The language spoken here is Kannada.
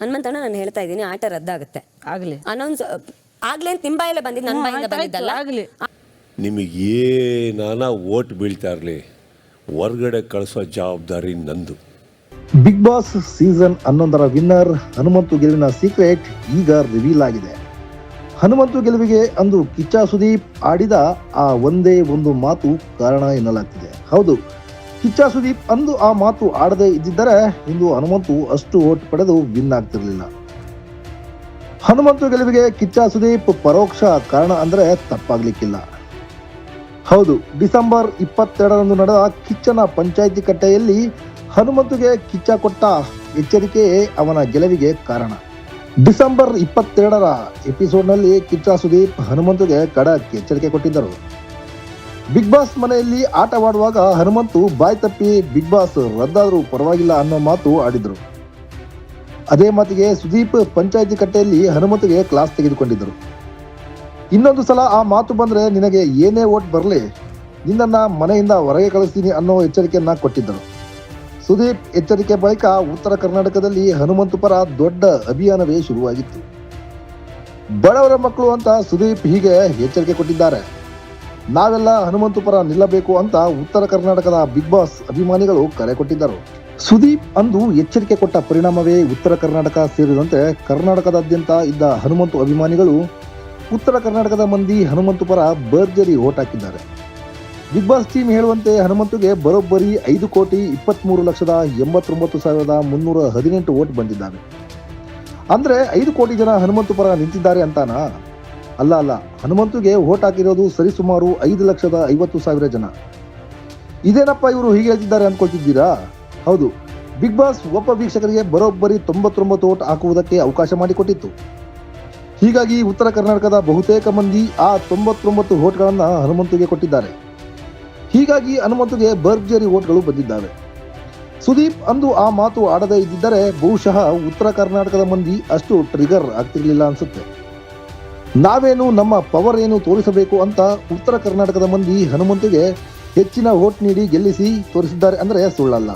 ಹನುಮಂತಣ್ಣ ನಾನು ಹೇಳ್ತಾ ಇದ್ದೀನಿ ಆಟ ರದ್ದಾಗುತ್ತೆ. ಆಗಲಿ. ಅನೌನ್ಸ್ ಆಗ್ಲೇ ನಿಮ್ಮ ಬಾಯಲ್ಲೇ ಬಂದಿದ್ದು ನನ್ನ ಬಾಯಿಂದ ಬಂದಿದ್ದಲ್ಲ? ಆಗಲಿ. ನಿಮಗೆ ಏನಾನ ಓಟ್ ಬೀಳ್ತಾ ಇರಲಿ ಹೊರ್ಗಡೆ ಕಳಿಸೋ ಜವಾಬ್ದಾರಿ ನಂದು. ಬಿಗ್ ಬಾಸ್ ಸೀಸನ್ ಹನ್ನೊಂದರ ವಿನ್ನರ್ ಹನುಮಂತು ಗೆಲುವಿನ ಸೀಕ್ರೆಟ್ ಈಗ ರಿವೀಲ್ ಆಗಿದೆ. ಹನುಮಂತು ಗೆಲುವಿಗೆ ಅಂದು ಕಿಚ್ಚ ಸುದೀಪ್ ಆಡಿದ ಆ ಒಂದೇ ಒಂದು ಮಾತು ಕಾರಣ ಎನ್ನಲಾಗ್ತಿದೆ. ಹೌದು ಕಿಚ್ಚ ಸುದೀಪ್ ಅಂದು ಆ ಮಾತು ಆಡದೇ ಇದ್ದಿದ್ದರೆ ಇಂದು ಹನುಮಂತು ಅಷ್ಟು ಓಟ್ ಪಡೆದು ವಿನ್ ಆಗ್ತಿರಲಿಲ್ಲ. ಹನುಮಂತು ಗೆಲುವಿಗೆ ಕಿಚ್ಚ ಸುದೀಪ್ ಪರೋಕ್ಷ ಕಾರಣ ಅಂದ್ರೆ ತಪ್ಪಾಗ್ಲಿಕ್ಕಿಲ್ಲ. ಹೌದು, ಡಿಸೆಂಬರ್ ಇಪ್ಪತ್ತೆರಡರಂದು ನಡೆದ ಕಿಚ್ಚನ ಪಂಚಾಯಿತಿ ಕಟ್ಟೆಯಲ್ಲಿ ಹನುಮಂತುಗೆ ಕಿಚ್ಚ ಕೊಟ್ಟ ಎಚ್ಚರಿಕೆಯೇ ಅವನ ಗೆಲುವಿಗೆ ಕಾರಣ. ಡಿಸೆಂಬರ್ ಇಪ್ಪತ್ತೆರಡರ ಎಪಿಸೋಡ್ನಲ್ಲಿ ಕಿಚ್ಚ ಸುದೀಪ್ ಹನುಮಂತುಗೆ ಖಡಕ್ ಎಚ್ಚರಿಕೆ ಕೊಟ್ಟಿದ್ದರು. ಬಿಗ್ ಬಾಸ್ ಮನೆಯಲ್ಲಿ ಆಟವಾಡುವಾಗ ಹನುಮಂತು ಬಾಯ್ ತಪ್ಪಿ ಬಿಗ್ ಬಾಸ್ ರದ್ದಾದರೂ ಪರವಾಗಿಲ್ಲ ಅನ್ನೋ ಮಾತು ಆಡಿದ್ರು. ಅದೇ ಮಾತಿಗೆ ಸುದೀಪ್ ಪಂಚಾಯಿತಿ ಕಟ್ಟೆಯಲ್ಲಿ ಹನುಮಂತಿಗೆ ಕ್ಲಾಸ್ ತೆಗೆದುಕೊಂಡಿದ್ದರು. ಇನ್ನೊಂದು ಸಲ ಆ ಮಾತು ಬಂದರೆ ನಿನಗೆ ಏನೇ ಓಟ್ ಬರಲಿ, ನಿನ್ನನ್ನು ಮನೆಯಿಂದ ಹೊರಗೆ ಕಳಿಸ್ತೀನಿ ಅನ್ನೋ ಎಚ್ಚರಿಕೆಯನ್ನು ಕೊಟ್ಟಿದ್ದರು. ಸುದೀಪ್ ಎಚ್ಚರಿಕೆ ಬಳಿಕ ಉತ್ತರ ಕರ್ನಾಟಕದಲ್ಲಿ ಹನುಮಂತು ಪರ ದೊಡ್ಡ ಅಭಿಯಾನವೇ ಶುರುವಾಗಿತ್ತು. ಬಡವರ ಮಕ್ಕಳು ಅಂತ ಸುದೀಪ್ ಹೀಗೆ ಎಚ್ಚರಿಕೆ ಕೊಟ್ಟಿದ್ದಾರೆ. ನಾವೆಲ್ಲ ಹನುಮಂತು ನಿಲ್ಲಬೇಕು ಅಂತ ಉತ್ತರ ಕರ್ನಾಟಕದ ಬಿಗ್ ಬಾಸ್ ಅಭಿಮಾನಿಗಳು ಕರೆ ಕೊಟ್ಟಿದ್ದರು. ಸುದೀಪ್ ಅಂದು ಎಚ್ಚರಿಕೆ ಕೊಟ್ಟ ಪರಿಣಾಮವೇ ಉತ್ತರ ಕರ್ನಾಟಕ ಸೇರಿದಂತೆ ಕರ್ನಾಟಕದಾದ್ಯಂತ ಇದ್ದ ಹನುಮಂತು ಅಭಿಮಾನಿಗಳು ಉತ್ತರ ಕರ್ನಾಟಕದ ಮಂದಿ ಹನುಮಂತು ಪರ ಭರ್ಜರಿ ಓಟ್ ಹಾಕಿದ್ದಾರೆ. ಬಿಗ್ ಬಾಸ್ ಟೀಮ್ ಹೇಳುವಂತೆ ಹನುಮಂತುಗೆ ಬರೋಬ್ಬರಿ ಐದು ಕೋಟಿ ಇಪ್ಪತ್ಮೂರು ಲಕ್ಷದ ಎಂಬತ್ತೊಂಬತ್ತು ಸಾವಿರದ ಮುನ್ನೂರ ಹದಿನೆಂಟು ಓಟ್ ಬಂದಿದ್ದಾವೆ. ಅಂದರೆ ಐದು ಕೋಟಿ ಜನ ಹನುಮಂತು ಪರ ನಿಂತಿದ್ದಾರೆ ಅಂತಾನಾ? ಅಲ್ಲ ಅಲ್ಲ. ಹನುಮಂತುಗೆ ಓಟ್ ಹಾಕಿರೋದು ಸರಿಸುಮಾರು ಐದು ಲಕ್ಷದ ಐವತ್ತು ಸಾವಿರ ಜನ. ಇದೇನಪ್ಪ ಇವರು ಹೀಗೆ ಹೇಳ್ತಿದ್ದಾರೆ ಅನ್ಕೊಳ್ತಿದ್ದೀರಾ? ಹೌದು. ಬಿಗ್ ಬಾಸ್ ಒಬ್ಬ ವೀಕ್ಷಕರಿಗೆ ಬರೋಬ್ಬರಿ ತೊಂಬತ್ತೊಂಬತ್ತು ಓಟ್ ಹಾಕುವುದಕ್ಕೆ ಅವಕಾಶ ಮಾಡಿಕೊಟ್ಟಿತ್ತು. ಹೀಗಾಗಿ ಉತ್ತರ ಕರ್ನಾಟಕದ ಬಹುತೇಕ ಮಂದಿ ಆ ತೊಂಬತ್ತೊಂಬತ್ತು ಓಟ್ಗಳನ್ನು ಹನುಮಂತುಗೆ ಕೊಟ್ಟಿದ್ದಾರೆ. ಹೀಗಾಗಿ ಹನುಮಂತುಗೆ ಬರ್ಜರಿ ಓಟ್ಗಳು ಬಂದಿದ್ದಾವೆ. ಸುದೀಪ್ ಅಂದು ಆ ಮಾತು ಆಡದೇ ಇದ್ದಿದ್ದರೆ ಬಹುಶಃ ಉತ್ತರ ಕರ್ನಾಟಕದ ಮಂದಿ ಅಷ್ಟು ಟ್ರಿಗರ್ ಆಗ್ತಿರ್ಲಿಲ್ಲ ಅನ್ಸುತ್ತೆ. ನಾವೇನು ನಮ್ಮ ಪವರ್ ಏನು ತೋರಿಸಬೇಕು ಅಂತ ಉತ್ತರ ಕರ್ನಾಟಕದ ಮಂದಿ ಹನುಮಂತಿಗೆ ಹೆಚ್ಚಿನ ಓಟ್ ನೀಡಿ ಗೆಲ್ಲಿಸಿ ತೋರಿಸಿದ್ದಾರೆ ಅಂದರೆ ಸುಳ್ಳಲ್ಲ.